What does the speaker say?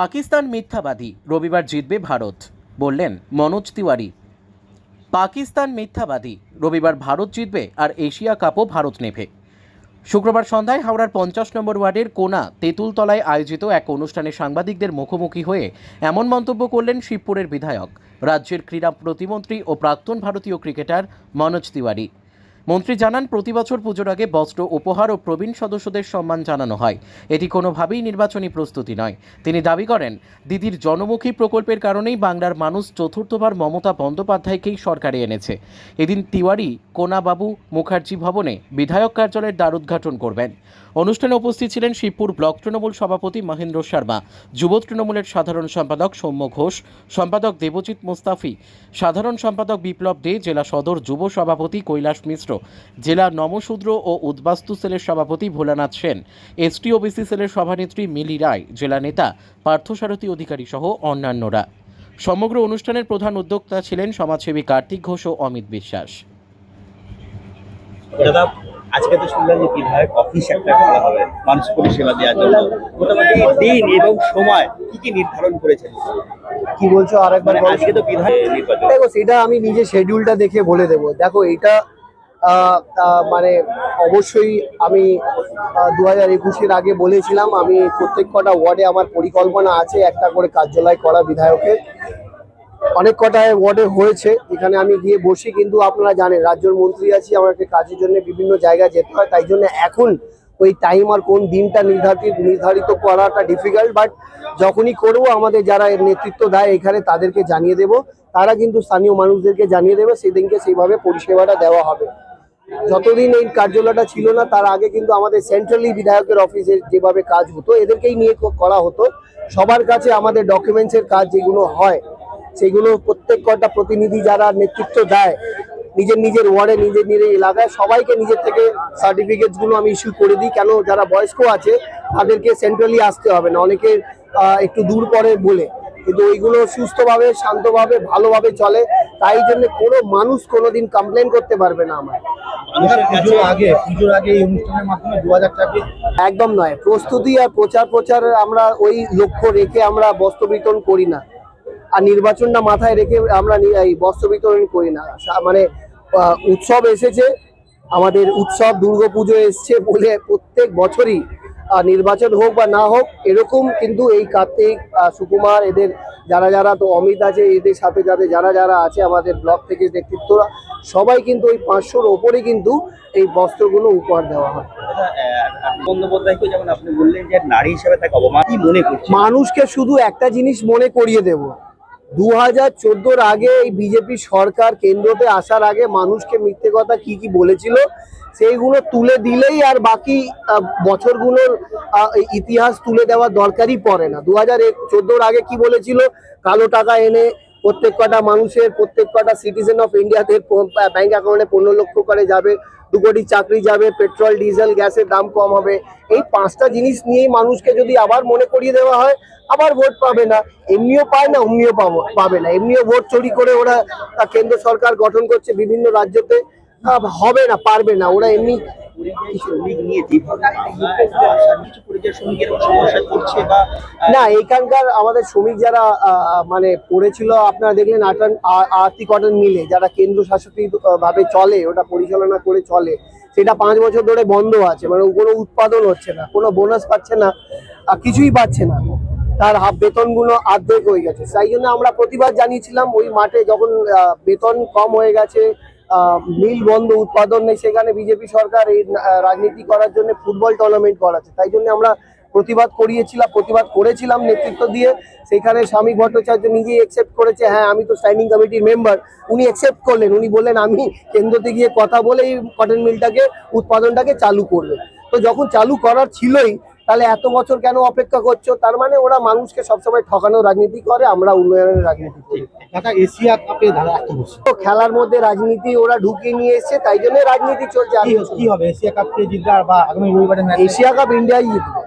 পাকিস্তান মিথ্যাবাদী, রবিবার জিতবে ভারত, বললেন মনোজ তিওয়ারি। পাকিস্তান মিথ্যাবাদী, রবিবার ভারত জিতবে আর এশিয়া কাপও ভারত নেভে শুক্রবার সন্ধ্যায় হাওড়ার পঞ্চাশ নম্বর ওয়ার্ডের কোনা, তেঁতুলতলায় আয়োজিত এক অনুষ্ঠানে সাংবাদিকদের মুখোমুখি হয়ে এমন মন্তব্য করলেন শিবপুরের বিধায়ক। রাজ্যের ক্রীড়া প্রতিমন্ত্রী ও প্রাক্তন ভারতীয় ক্রিকেটার মনোজ তিওয়ারি। মন্ত্রী জানান প্রতিবছর পুজোর আগে বস্ত্র, উপহার ও প্রবীণ সদস্যদের সম্মান জানানো হয়। এটি কোনোভাবেই নির্বাচনী প্রস্তুতি নয়। তিনি দাবি করেন, দিদির জনমুখী প্রকল্পের কারণেই বাংলার মানুষ চতুর্থবার মমতা বন্দ্যোপাধ্যায়কেই সরকারে এনেছে। এদিন তিওয়ারি, কোনাবাবু মুখার্জি ভবনে বিধায়ক কার্যালয়ের দ্বার উদ্ঘাটন করবেন। অনুষ্ঠানে উপস্থিত ছিলেন শিবপুর ব্লক তৃণমূল সভাপতি মহেন্দ্র শর্মা যুব তৃণমূলের সাধারণ সম্পাদক সৌম্য ঘোষ, সম্পাদক দেবজিৎ মুস্তাফি, সাধারণ সম্পাদক বিপ্লব দে, জেলা সদর যুব সভাপতি কৈলাস মিশ্র, জেলা নমশূদ্র ও উদ্বাস্তু সেলের সভাপতি ভোলানাথ সেন, এসটি ওবিসি সেলের সভানেত্রী মিলি রায়, জেলা নেতা পার্থসারথী অধিকারী সহ অন্যান্যরা। সমগ্র অনুষ্ঠানের প্রধান উদ্যোক্তা ছিলেন সমাজসেবী কার্তিক ঘোষ ও অমিত বিশ্বাস। আজকে তো শুনলাম যে বিধায়ক অফিস একটা করা হবে মানুষ পরিষেবা দেওয়ার জন্য। মোটামুটি দিন এবং সময় কি কি নির্ধারণ করেছেন? কি বলছো? আরেকবার মানে বলো। আজকে তো বিধায়ক নির্বাচন। দেখো সেটা আমি নিজে শেডিউলটা দেখে বলে দেবো। দেখো এটা মানে অবশ্যই আমি দু হাজার একুশের আগে বলেছিলাম আমি প্রত্যেক কটা ওয়ার্ডে আমার পরিকল্পনা আছে একটা করে কার্যালয় করা বিধায়কের। অনেক কটায় ওয়ার্ডে হয়েছে। এখানে আমি গিয়ে বসি, কিন্তু আপনারা জানেন, রাজ্যের মন্ত্রী আছি, আমাকে কাজের জন্য বিভিন্ন জায়গায় যেতে হয়, তাই জন্য এখন ওই টাইম আর কোন দিনটা নির্ধারিত নির্ধারিত করাটা ডিফিকাল্ট বাট যখনই করব, আমাদের যারা এর নেতৃত্ব দেয় এখানে, তাদেরকে জানিয়ে দেব। তারা কিন্তু স্থানীয় মানুষদেরকে জানিয়ে দেবে, সেদিনকে সেইভাবে পরিষেবাটা দেওয়া হবে। যতদিন এই কার্যালয়টা ছিল না, তার আগে কিন্তু আমাদের সেন্ট্রালি বিধায়কের অফিসে যেভাবে কাজ হতো, এদেরকেই নিয়ে করা হতো। সবার কাছে আমাদের ডকুমেন্টসের কাজ যেগুলো হয় সেগুলো প্রত্যেক কটা প্রতিনিধি যারা নেতৃত্ব দেয় নিজের নিজের ওয়ার্ডে নিজের নিজের এলাকায় সবাইকে নিজের থেকে সার্টিফিকেটসগুলো আমি ইস্যু করে দিই। কেন? যারা বয়স্ক আছে তাদেরকে সেন্ট্রালি আসতে হবে না অনেকে একটু দূর পরে বলে। কিন্তু ওইগুলো সুস্থভাবে শান্তভাবে ভালোভাবে চলে। তাই জন্য কোনো মানুষ কোনোদিন কমপ্লেন করতে পারবে না আমার আগে আগে এই অনুষ্ঠানের মাধ্যমে দু হাজার ছাব্বিশ একদম নয়। প্রস্তুতি আর প্রচার প্রচার আমরা ওই লক্ষ্য রেখে আমরা বস্ত্র বিতরণ করি না। আর নির্বাচনটা মাথায় রেখে আমরা এই বস্ত্র বিতরণ করি না। মানে উৎসব এসেছে আমাদের উৎসব দুর্গাপুজো এসছে বলে প্রত্যেক বছরই নির্বাচন হোক বা না হোক এরকম কিন্তু এই কার্তিক সুকুমার এদের যারা যারা তো অমিত আছে এদের সাথে যাদের যারা যারা আছে আমাদের ব্লক থেকে নেতৃত্বরা সবাই কিন্তু ওই পাঁচশোর ওপরে কিন্তু এই বস্ত্রগুলো উপহার দেওয়া হয়। দাদা, আহ, বন্দ্যোপাধ্যায়কে যেমন আপনি বললেন যে নারী হিসেবে তাকে অবমান কি করছেন? মানুষকে শুধু একটা জিনিস মনে করিয়ে দেব দু হাজার চোদ্দোর আগে এই বিজেপি সরকার কেন্দ্রতে আসার আগে মানুষকে মিথ্যে কথা কি কি বলেছিল, সেইগুলো তুলে দিলেই আর বাকি বছরগুলোর ইতিহাস তুলে দেওয়ার দরকারই পড়ে না। দু হাজার চোদ্দোর আগে কি বলেছিল, কালো টাকা এনে প্রত্যেক কটা মানুষের, প্রত্যেক কটা সিটিজেন অফ ইন্ডিয়াতে ব্যাঙ্ক অ্যাকাউন্টে পনেরো লক্ষ করে যাবে, দু কোটি চাকরি যাবে পেট্রোল ডিজেল গ্যাসের দাম কম হবে। এই পাঁচটা জিনিস নিয়েই মানুষকে যদি আবার মনে করিয়ে দেওয়া হয়, আবার ভোট পাবে না। এমনিও পায় না, অমনিও পাবো না। এমনিও ভোট চুরি করে ওরা কেন্দ্র সরকার গঠন করছে বিভিন্ন রাজ্যতে। হবে না, পারবে না। ওরা এমনি না এইখানকার আমাদের শ্রমিক যারা মানে পড়েছিল, আপনারা দেখলেন আটান আ- আরতি মিলে, যারা কেন্দ্র শাসিত ভাবে চলে, ওটা পরিচালনা করে চলে, সেটা পাঁচ বছর ধরে বন্ধ আছে মানে কোনো উৎপাদন হচ্ছে না, কোনো বোনাস পাচ্ছে না কিছুই পাচ্ছে না। তার হাফ বেতনগুলো অর্ধেক হয়ে গেছে। তাই জন্য আমরা প্রতিবাদ জানিয়েছিলাম, ওই মাঠে যখন বেতন কম হয়ে গেছে মিল বন্ধ, উৎপাদন নেই, সেখানে বিজেপি সরকার এই রাজনীতি করার জন্য ফুটবল টুর্নামেন্ট করাচ্ছে। তাই জন্য আমরা প্রতিবাদ করিয়েছিলাম, প্রতিবাদ করেছিলাম নেতৃত্ব দিয়ে। সেখানে স্বামী ভট্টাচার্য নিজেই একসেপ্ট করেছে হ্যাঁ আমি তো স্ট্যান্ডিং কমিটির মেম্বার উনি একসেপ্ট করলেন, উনি বললেন, আমি কেন্দ্রতে গিয়ে কথা বলে এই কটন মিলটাকে উৎপাদনটাকে চালু করবে। তো যখন চালু করার ছিলই, তাহলে এত বছর কেন অপেক্ষা করছ? তার মানে ওরা মানুষকে সবসময় ঠকানোর রাজনীতি করে, আমরা উন্নয়নের রাজনীতি করি। দাদা এশিয়া কাপে দাদা এত বছর। তো খেলার মধ্যে রাজনীতি ওরা ঢুকিয়ে নিয়ে এসছে তাই জন্য রাজনীতি চলছে আর কি হবে? এশিয়া কাপকে জিতবে বা আগামী রবিবারের ম্যাচ এশিয়া কাপ ইন্ডিয়াই জিতবে।